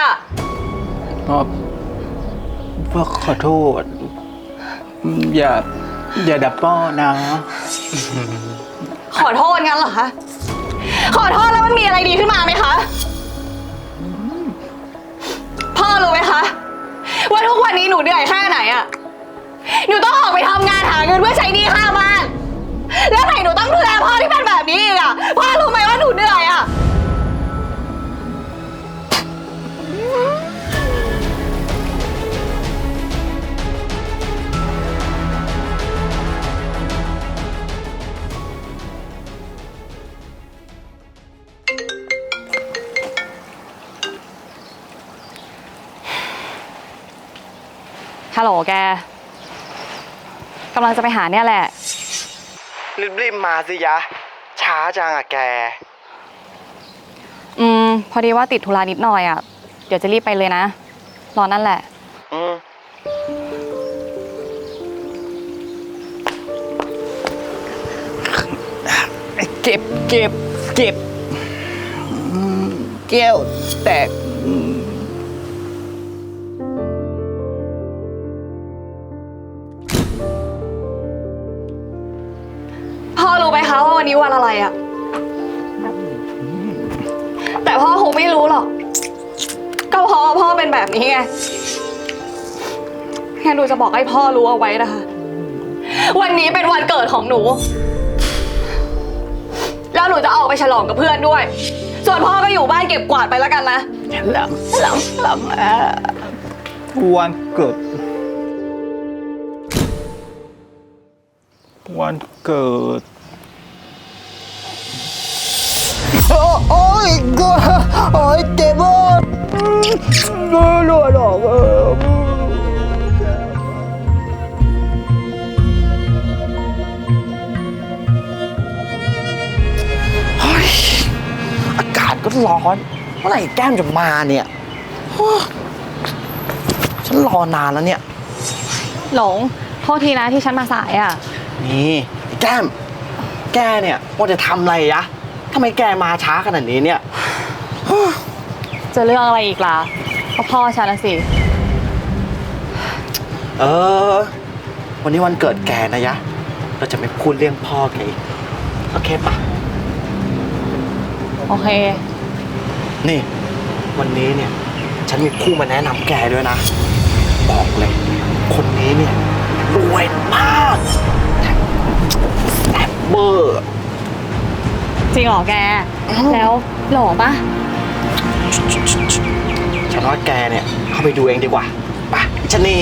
อะอ๋อพ่อขอโทษ อย่า อย่าดับป้อนะ ขอโทษงั้นเหรอคะ ขอโทษแล้วมันมีอะไรดีขึ้นมาไหมคะ พ่อรู้ไหมคะ ว่าทุกวันนี้หนูเหนื่อยแค่ไหนอะหนูต้องออกไปทำงานหาเงินเพื่อใช้หนี้ค่าบ้าน แล้วไหนหนูต้องดูแลพ่อที่เป็นแบบนี้อีกอะพ่อรู้ไหมว่าหนูเหนื่อยอะ แกกำลังจะไปหาเนี่ยแหละ รีบๆมาสิยะ ช้าจังอะแก อืม พอดีว่าติดธุระนิดหน่อยอะเดี๋ยวจะรีบไปเลยนะ รอนั่นแหละ อืมเจ็บเจ็บเจ็บอืมแก้วแตก นี้วันอะไรอะแต่พ่อคงไม่รู้หรอก ก็เพราะว่าพ่อเป็นแบบนี้ไงงั้นหนูจะบอกให้พ่อรู้เอาไว้นะคะ วันนี้เป็นวันเกิดของหนู แล้วหนูจะออกไปฉลองกับเพื่อนด้วย ส่วนพ่อก็อยู่บ้านเก็บกวาดไปแล้วกันนะหลังหลังหลังอะวันเกิด วันเกิด โอ้โอ้ยก็โอ้ยเจ็บอะไม่รู้หรอกเออเฮ้ยอากาศก็ร้อน เมื่อไหร่แก้มจะมาเนี่ยโอ้ฉันรอนานแล้วเนี่ย หลง โทษทีนะที่ฉันมาสายอะ นี่ไอ้แก้ม แกเนี่ยว่าจะทำอะไรยะ ทำไมแกมาช้าขนาดนี้เนี่ย จะเรื่องอะไรอีกล่ะก็พ่อฉันนะสิ เออ วันนี้วันเกิดแกนะยะ เราจะไม่พูดเรื่องพ่อแกอีก โอเคปะโอเค นี่ วันนี้เนี่ย ฉันมีคู่มาแนะนำแกด้วยนะ บอกเลย คนนี้เนี่ยรวยมากแซ่บเบอร์จ ริงเหรอแกแล้วหล่อปะฉันว่าแกเนี่ย เข้าไปดูเองดีกว่าไปชะนี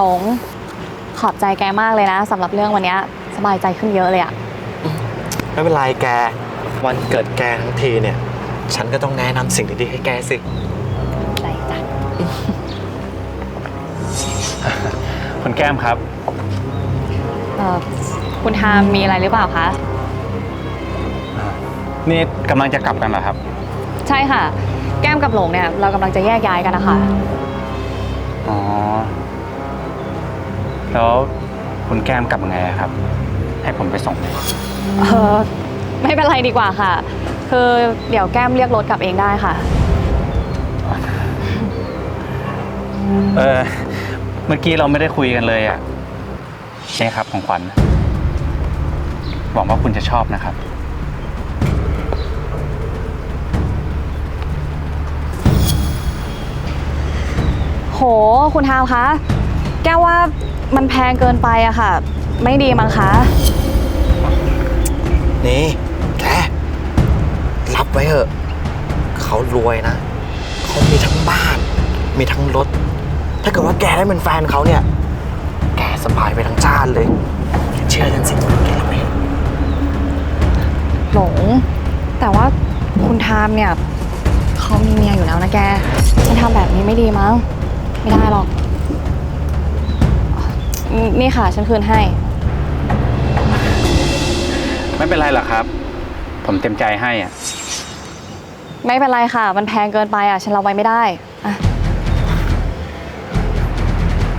หลงขอบใจแกมากเลยนะสำหรับเรื่องวันเนี้ยสบายใจขึ้นเยอะเลยอะไม่เป็นไรแก วันเกิดแกทั้งทีเนี่ย ฉันก็ต้องแนะนำสิ่งดีๆให้แกสิ ใจจ้ะคุณแก้มครับ เอ่อคุณทามมีอะไรหรือเปล่าคะ นี่กำลังจะกลับกันเหรอครับ ใช่ค่ะ แก้มกับหลงเนี่ยเรากำลังจะแยกย้ายกันนะคะ คุณแก้มกลับยังไงอะครับ ให้ผมไปส่งไหมเออไม่เป็นไรดีกว่าค่ะ คือเดี๋ยวแก้มเรียกรถกลับเองได้ค่ะ เออเมื่อกี้เราไม่ได้คุยกันเลยอะนี่ครับของขวัญหวังว่าคุณจะชอบนะครับ โห คุณทามคะ แก้วว่า มันแพงเกินไปอะค่ะ ไม่ดีมั้งคะนี่แกรับไว้เถอะเขารวยนะเขามีทั้งบ้าน มีทั้งรถ ถ้าเกิดว่าแกได้เป็นแฟนเขาเนี่ย แกสบายไปทั้งชาติเลย เชื่อฉันสิแกรับไปเถอะหลง แต่ว่าคุณทามเนี่ยเขามีเมียอยู่แล้วนะแกฉันทำแบบนี้ไม่ดีมั้ง ไม่ได้หรอกอืม นี่ค่ะ ฉันคืนให้ ไม่เป็นไรหรอกครับ ผมเต็มใจให้อะไม่เป็นไรค่ะ มันแพงเกินไปอะ ฉันรับไว้ไม่ได้อะ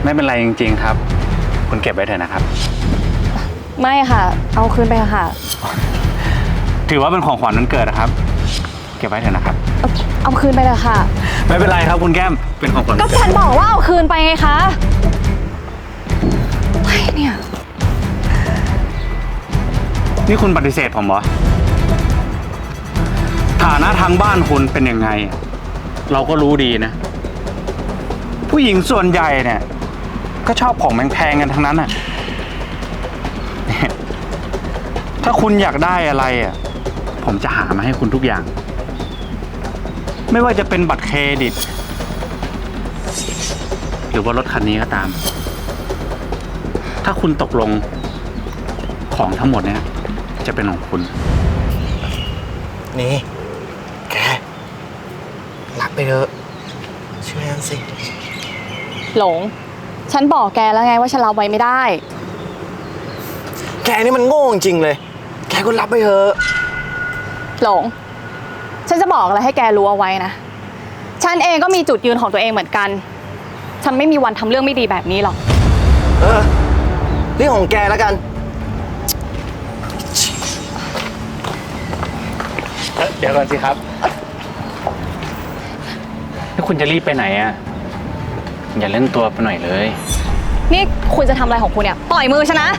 ไม่เป็นไรจริง ๆ ครับ คุณเก็บไว้เถอะนะครับ ไม่ค่ะ เอาคืนไปเถอะค่ะ ถือว่าเป็นของขวัญวันเกิดนะครับ เก็บไว้เถอะนะครับ เอาเอาคืนไปเถอะค่ะ ไม่เป็นไรครับคุณแก้ม เป็นของขวัญก็วันเกิฉัดนบอกว่าเอาคืนไปไงคะอะไร เนี่ย นี่คุณปฏิเสธผมเหรอ ฐานะทางบ้านคุณเป็นยังไง เราก็รู้ดีนะ ผู้หญิงส่วนใหญ่เนี่ย ก็ชอบของแพงๆกันทั้งนั้นอะ ถ้าคุณอยากได้อะไรอะ ผมจะหามาให้คุณทุกอย่าง ไม่ว่าจะเป็นบัตรเครดิต หรือว่ารถคันนี้ก็ตาม ถ้าคุณตกลงของทั้งหมดเนี่ย จะเป็นของคุณ นี่แกรับไปเถอะเชื่อฉันสิ หลง ฉันบอกแกแล้วไงว่าฉันรับไว้ไม่ได้ แกนี่มันโง่จริงๆเลย แกก็รับไปเถอะหลง ฉันจะบอกอะไรให้แกรู้เอาไว้นะ ฉันเองก็มีจุดยืนของตัวเองเหมือนกัน ฉันไม่มีวันทำเรื่องไม่ดีแบบนี้หรอกเออ เรื่องของแกแล้วกันเดี๋ยวก่อนสิครับถ้าคุณจะรีบไปไหนอะ อย่าเล่นตัวไปหน่อยเลย นี่คุณจะทำอะไรของคุณเนี่ย ปล่อยมือฉันนะ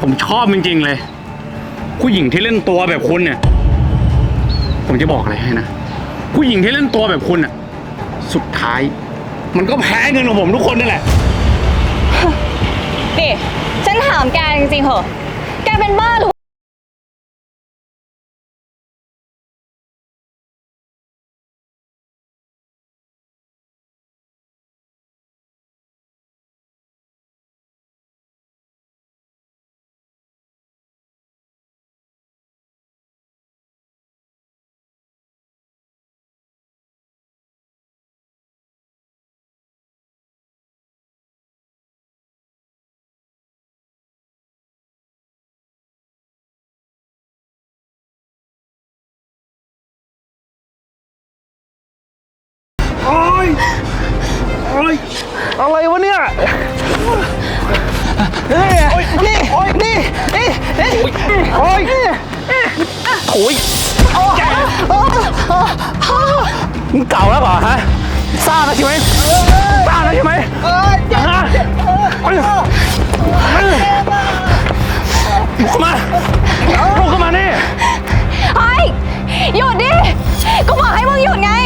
ผมชอบจริงๆเลย ผู้หญิงที่เล่นตัวแบบคุณเนี่ย ผมจะบอกอะไรให้นะ ผู้หญิงที่เล่นตัวแบบคุณอะ สุดท้าย มันก็แพ้เงินของผมทุกคนนั่นแหละ นี่ฉันถามแกจริงๆเหอะ แกเป็นบ้าหรือ ยอะไรวะเนี่ย นี่นี่นี่นี่นี่โอ๊ยโอ้ยแกมึงเก่าแล้วเหรอฮะซ่าแล้วใช่ไหมซ่าแล้วใช่ไหมฮะลุกขึ้นมาลุกขึ้นมานี่เฮ้หยุดดิ ก็บอกให้มึงหยุดดิ